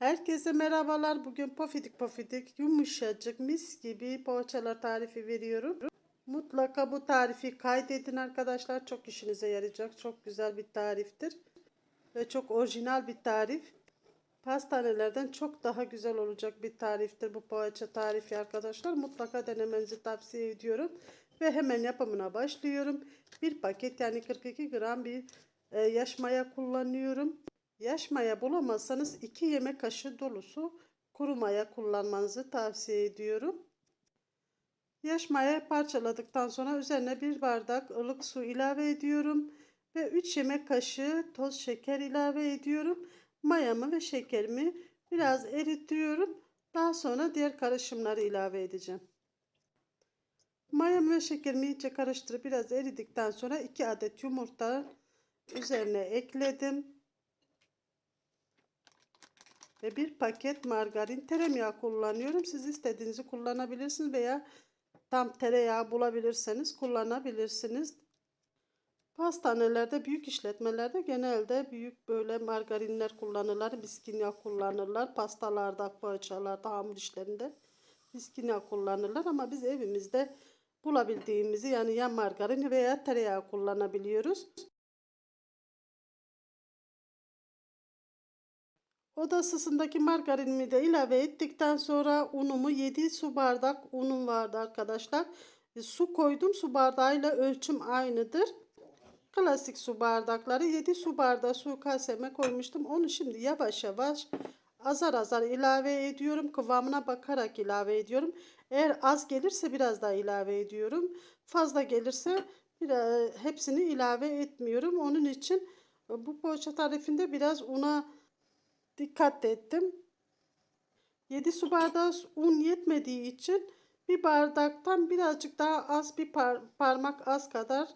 Herkese merhabalar. Bugün pofidik pofidik yumuşacık mis gibi poğaçalar tarifi veriyorum. Mutlaka bu tarifi kaydedin arkadaşlar. Çok işinize yarayacak. Çok güzel bir tariftir. Ve çok orijinal bir tarif. Pastanelerden çok daha güzel olacak bir tariftir bu poğaça tarifi arkadaşlar. Mutlaka denemenizi tavsiye ediyorum. Ve hemen yapımına başlıyorum. Bir paket yani 42 gram bir e, yaş maya kullanıyorum. Yaş maya bulamazsanız 2 yemek kaşığı dolusu kuru maya kullanmanızı tavsiye ediyorum. Yaş maya parçaladıktan sonra üzerine bir bardak ılık su ilave ediyorum ve 3 yemek kaşığı toz şeker ilave ediyorum. Mayamı ve şekerimi biraz eritiyorum. Daha sonra diğer karışımları ilave edeceğim. Mayamı ve şekerimi iyice karıştırıp biraz eridikten sonra 2 adet yumurta üzerine ekledim. Ve bir paket margarin tereyağı kullanıyorum. Siz istediğinizi kullanabilirsiniz veya tam tereyağı bulabilirseniz kullanabilirsiniz. Pastanelerde, büyük işletmelerde genelde büyük böyle margarinler kullanırlar. Biskin kullanırlar. Pastalarda, poğaçalarda, hamur işlerinde biskin kullanırlar. Ama biz evimizde bulabildiğimizi yani ya margarin veya tereyağı kullanabiliyoruz. Oda ısısındaki margarinimi de ilave ettikten sonra unumu 7 su bardak unum vardı arkadaşlar. E, su koydum. Su bardağıyla ölçüm aynıdır. Klasik su bardakları 7 su bardağı su kaseme koymuştum. Onu şimdi yavaş yavaş azar azar ilave ediyorum. Kıvamına bakarak ilave ediyorum. Eğer az gelirse biraz daha ilave ediyorum. Fazla gelirse hepsini ilave etmiyorum. Onun için bu poğaça tarifinde biraz una dikkat ettim. 7 su bardağı un yetmediği için bir bardaktan birazcık daha az bir par parmak az kadar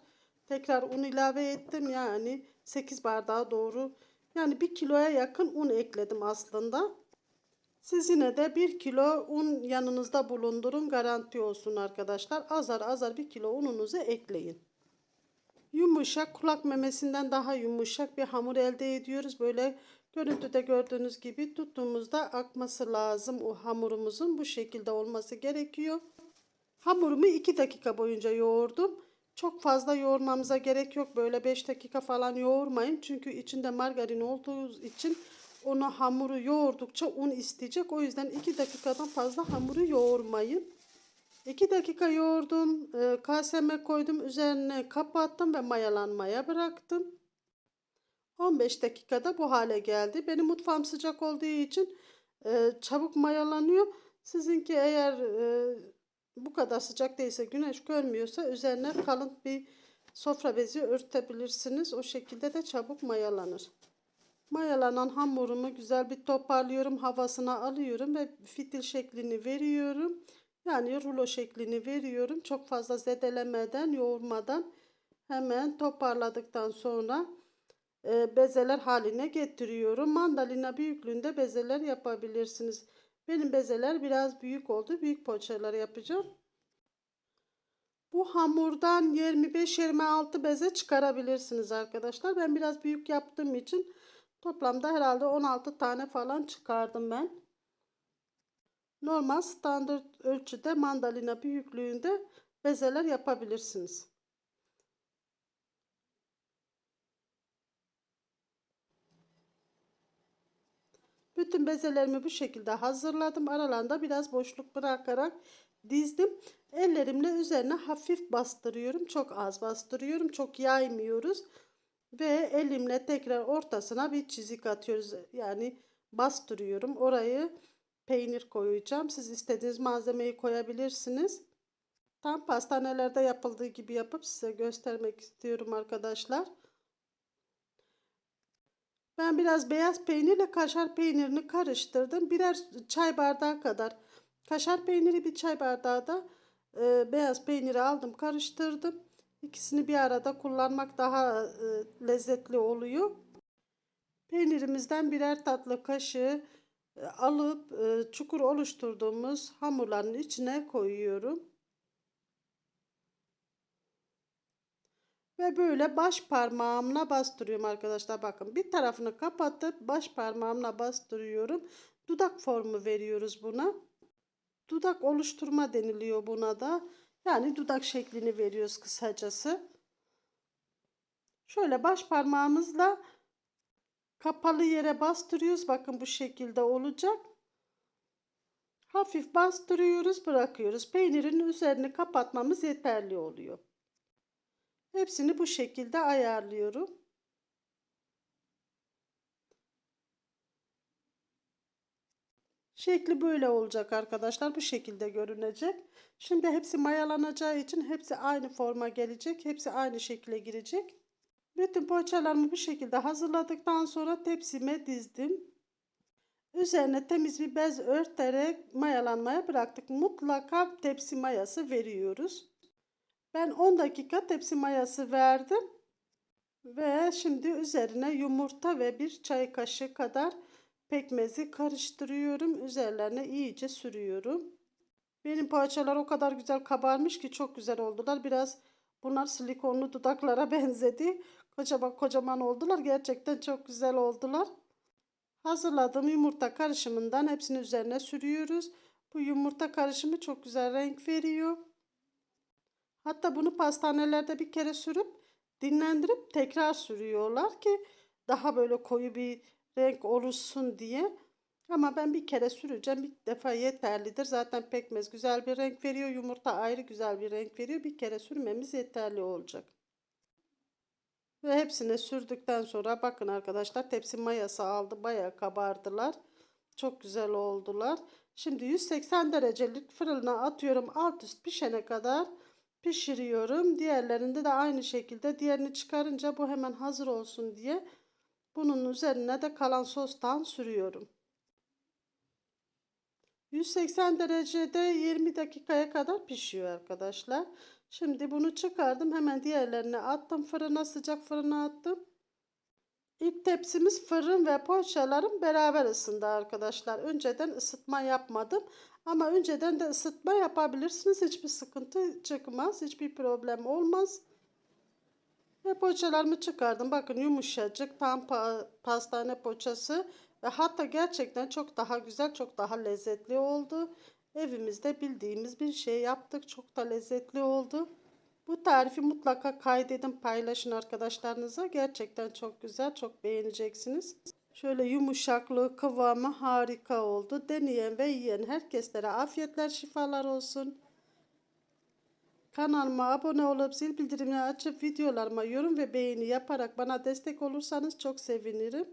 tekrar un ilave ettim. Yani 8 bardağa doğru yani 1 kiloya yakın un ekledim aslında. Siz yine de 1 kilo un yanınızda bulundurun garanti olsun arkadaşlar. Azar azar 1 kilo ununuzu ekleyin. Yumuşak kulak memesinden daha yumuşak bir hamur elde ediyoruz. Böyle Görüntüde gördüğünüz gibi tuttuğumuzda akması lazım. O hamurumuzun bu şekilde olması gerekiyor. Hamurumu 2 dakika boyunca yoğurdum. Çok fazla yoğurmamıza gerek yok. Böyle 5 dakika falan yoğurmayın. Çünkü içinde margarin olduğu için onu hamuru yoğurdukça un isteyecek. O yüzden 2 dakikadan fazla hamuru yoğurmayın. 2 dakika yoğurdum. E, kaseme koydum. Üzerine kapattım ve mayalanmaya bıraktım. 15 dakikada bu hale geldi. Benim mutfağım sıcak olduğu için e, çabuk mayalanıyor. Sizinki eğer e, bu kadar sıcak değilse güneş görmüyorsa üzerine kalın bir sofra bezi örtebilirsiniz. O şekilde de çabuk mayalanır. Mayalanan hamurumu güzel bir toparlıyorum. Havasına alıyorum ve fitil şeklini veriyorum. Yani rulo şeklini veriyorum. Çok fazla zedelemeden, yoğurmadan hemen toparladıktan sonra e, bezeler haline getiriyorum. Mandalina büyüklüğünde bezeler yapabilirsiniz. Benim bezeler biraz büyük oldu. Büyük poğaçalar yapacağım. Bu hamurdan 25-26 beze çıkarabilirsiniz arkadaşlar. Ben biraz büyük yaptığım için toplamda herhalde 16 tane falan çıkardım ben. Normal standart ölçüde mandalina büyüklüğünde bezeler yapabilirsiniz. Bütün bezelerimi bu şekilde hazırladım. Aralarında biraz boşluk bırakarak dizdim. Ellerimle üzerine hafif bastırıyorum. Çok az bastırıyorum. Çok yaymıyoruz. Ve elimle tekrar ortasına bir çizik atıyoruz. Yani bastırıyorum. Orayı peynir koyacağım. Siz istediğiniz malzemeyi koyabilirsiniz. Tam pastanelerde yapıldığı gibi yapıp size göstermek istiyorum arkadaşlar. Ben biraz beyaz peynirle kaşar peynirini karıştırdım. Birer çay bardağı kadar. Kaşar peyniri bir çay bardağı da e, beyaz peyniri aldım karıştırdım. İkisini bir arada kullanmak daha e, lezzetli oluyor. Peynirimizden birer tatlı kaşığı e, alıp e, çukur oluşturduğumuz hamurların içine koyuyorum. Ve böyle baş parmağımla bastırıyorum arkadaşlar. Bakın bir tarafını kapatıp baş parmağımla bastırıyorum. Dudak formu veriyoruz buna. Dudak oluşturma deniliyor buna da. Yani dudak şeklini veriyoruz kısacası. Şöyle baş parmağımızla kapalı yere bastırıyoruz. Bakın bu şekilde olacak. Hafif bastırıyoruz, bırakıyoruz. Peynirin üzerini kapatmamız yeterli oluyor. Hepsini bu şekilde ayarlıyorum. Şekli böyle olacak arkadaşlar. Bu şekilde görünecek. Şimdi hepsi mayalanacağı için hepsi aynı forma gelecek. Hepsi aynı şekilde girecek. Bütün poğaçalarımı bu şekilde hazırladıktan sonra tepsime dizdim. Üzerine temiz bir bez örterek mayalanmaya bıraktık. Mutlaka tepsi mayası veriyoruz. Ben 10 dakika tepsi mayası verdim. Ve şimdi üzerine yumurta ve bir çay kaşığı kadar pekmezi karıştırıyorum. Üzerlerine iyice sürüyorum. Benim poğaçalar o kadar güzel kabarmış ki çok güzel oldular. Biraz bunlar silikonlu dudaklara benzedi. Kocaman kocaman oldular. Gerçekten çok güzel oldular. Hazırladığım yumurta karışımından hepsini üzerine sürüyoruz. Bu yumurta karışımı çok güzel renk veriyor. Hatta bunu pastanelerde bir kere sürüp dinlendirip tekrar sürüyorlar ki daha böyle koyu bir renk oluşsun diye. Ama ben bir kere süreceğim. Bir defa yeterlidir. Zaten pekmez güzel bir renk veriyor. Yumurta ayrı güzel bir renk veriyor. Bir kere sürmemiz yeterli olacak. Ve hepsini sürdükten sonra bakın arkadaşlar tepsi mayası aldı. Bayağı kabardılar. Çok güzel oldular. Şimdi 180 derecelik fırına atıyorum. Alt üst pişene kadar pişiriyorum. Diğerlerinde de aynı şekilde. Diğerini çıkarınca bu hemen hazır olsun diye bunun üzerine de kalan sostan sürüyorum. 180 derecede 20 dakikaya kadar pişiyor arkadaşlar. Şimdi bunu çıkardım. Hemen diğerlerini attım fırına. Sıcak fırına attım. İlk tepsimiz fırın ve poğaçalarım beraber ısındı arkadaşlar. Önceden ısıtma yapmadım. Ama önceden de ısıtma yapabilirsiniz. Hiçbir sıkıntı çıkmaz. Hiçbir problem olmaz. Ve poğaçalarımı çıkardım. Bakın yumuşacık tam pa pastane poğaçası. Ve hatta gerçekten çok daha güzel, çok daha lezzetli oldu. Evimizde bildiğimiz bir şey yaptık. Çok da lezzetli oldu. Bu tarifi mutlaka kaydedin, paylaşın arkadaşlarınıza. Gerçekten çok güzel, çok beğeneceksiniz. Şöyle yumuşaklığı, kıvamı harika oldu. Deneyen ve yiyen herkeslere afiyetler, şifalar olsun. Kanalıma abone olup zil bildirimini açıp videolarıma yorum ve beğeni yaparak bana destek olursanız çok sevinirim.